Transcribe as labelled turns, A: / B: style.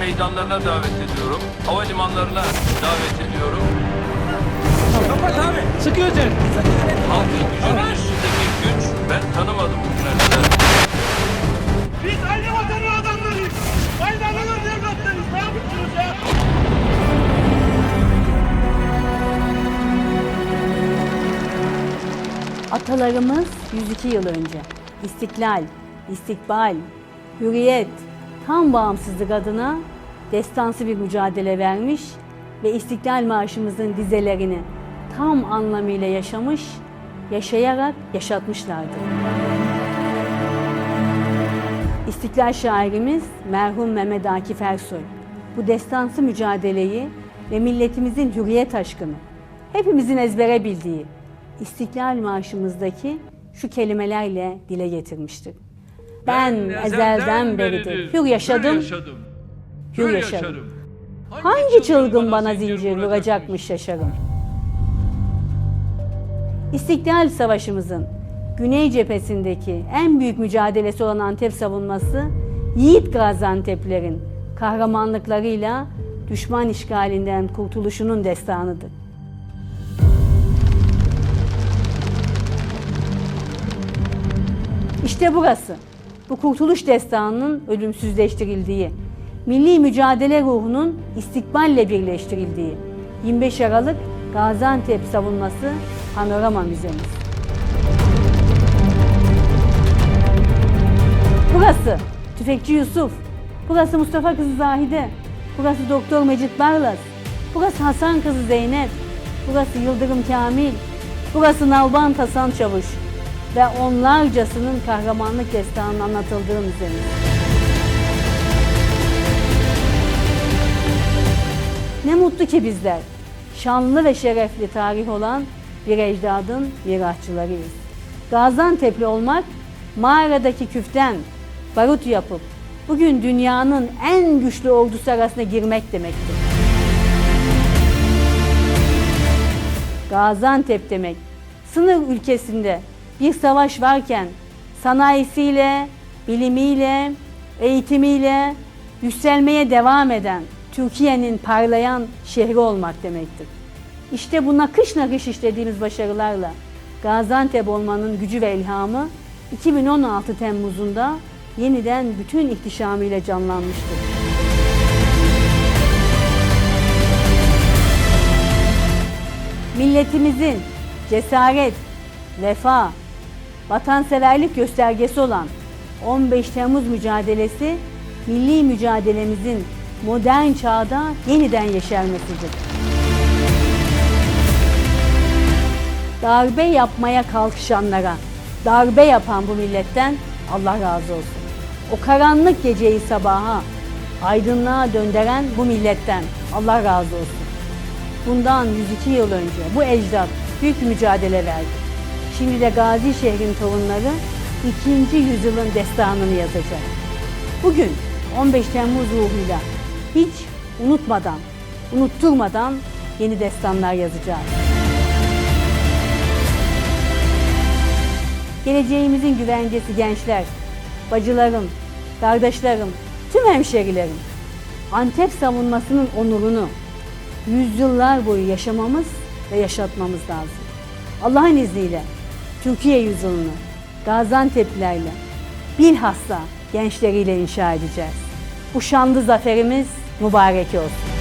A: meydanlarına davet ediyorum. Havalimanlarına davet ediyorum.
B: Kapat abi.
C: Sıkıyor üzerine.
A: Halkın gücünün üstündeki güç ben tanımadım bugüne kadar.
B: Biz aynı vatanın adamlarıyız. Aynı anaların evlatlarıyız. Ne yapıyorsunuz ya?
D: Atalarımız 102 yıl önce istiklal, istikbal, hürriyet, tam bağımsızlık adına destansı bir mücadele vermiş ve İstiklal Marşımızın dizelerini tam anlamıyla yaşamış, yaşayarak yaşatmışlardı. İstiklal şairimiz merhum Mehmet Akif Ersoy bu destansı mücadeleyi ve milletimizin hürriyet aşkını hepimizin ezbere bildiği İstiklal Marşımızdaki şu kelimelerle dile getirmiştir. Ben, ezelden beridir hür yaşadım, hür yaşarım. Hangi çılgın bana zincir vuracakmış şaşarım. İstiklal Savaşımızın Güney cephesindeki en büyük mücadelesi olan Antep savunması, yiğit Gaziantep'lerin kahramanlıklarıyla düşman işgalinden kurtuluşunun destanıdır. İşte burası. Bu kurtuluş destanının ölümsüzleştirildiği, milli mücadele ruhunun istikballe birleştirildiği 25 Aralık Gaziantep savunması panorama müzemiz. Burası Tüfekçi Yusuf, burası Mustafa Kızı Zahide, burası Doktor Mecit Barlas, burası Hasan Kızı Zeynep, burası Yıldırım Kamil, burası Nalbant Hasan Çavuş ve onlarcasının kahramanlık destanının anlatıldığı müzemiz. Ne mutlu ki bizler şanlı ve şerefli tarih olan bir ecdadın mirasçılarıyız. Gaziantep'li olmak mağaradaki küften barut yapıp bugün dünyanın en güçlü ordusu arasına girmek demektir. Gaziantep demek sınır ülkesinde bir savaş varken sanayisiyle, bilimiyle, eğitimiyle yükselmeye devam eden Türkiye'nin parlayan şehri olmak demektir. İşte bu nakış nakış işlediğimiz başarılarla Gaziantep olmanın gücü ve ilhamı 2016 Temmuz'unda yeniden bütün ihtişamıyla canlanmıştır. Milletimizin cesaret, vefa, vatanseverlik göstergesi olan 15 Temmuz mücadelesi milli mücadelemizin modern çağda yeniden yeşermesidir. Darbe yapmaya kalkışanlara, darbe yapan bu milletten Allah razı olsun. O karanlık geceyi sabaha, aydınlığa döndüren bu milletten Allah razı olsun. Bundan 102 yıl önce bu ecdat büyük mücadele verdi. Şimdi de Gazi şehrin torunları ikinci yüzyılın destanını yazacak. Bugün 15 Temmuz ruhuyla hiç unutmadan, unutturmadan yeni destanlar yazacağız. Geleceğimizin güvencesi gençler, bacılarım, kardeşlerim, tüm hemşerilerim. Antep savunmasının onurunu yüzyıllar boyu yaşamamız ve yaşatmamız lazım. Allah'ın izniyle Türkiye yüzyılını Gaziantep'lilerle bilhassa gençleriyle inşa edeceğiz. Bu şanlı zaferimiz mübarek olsun.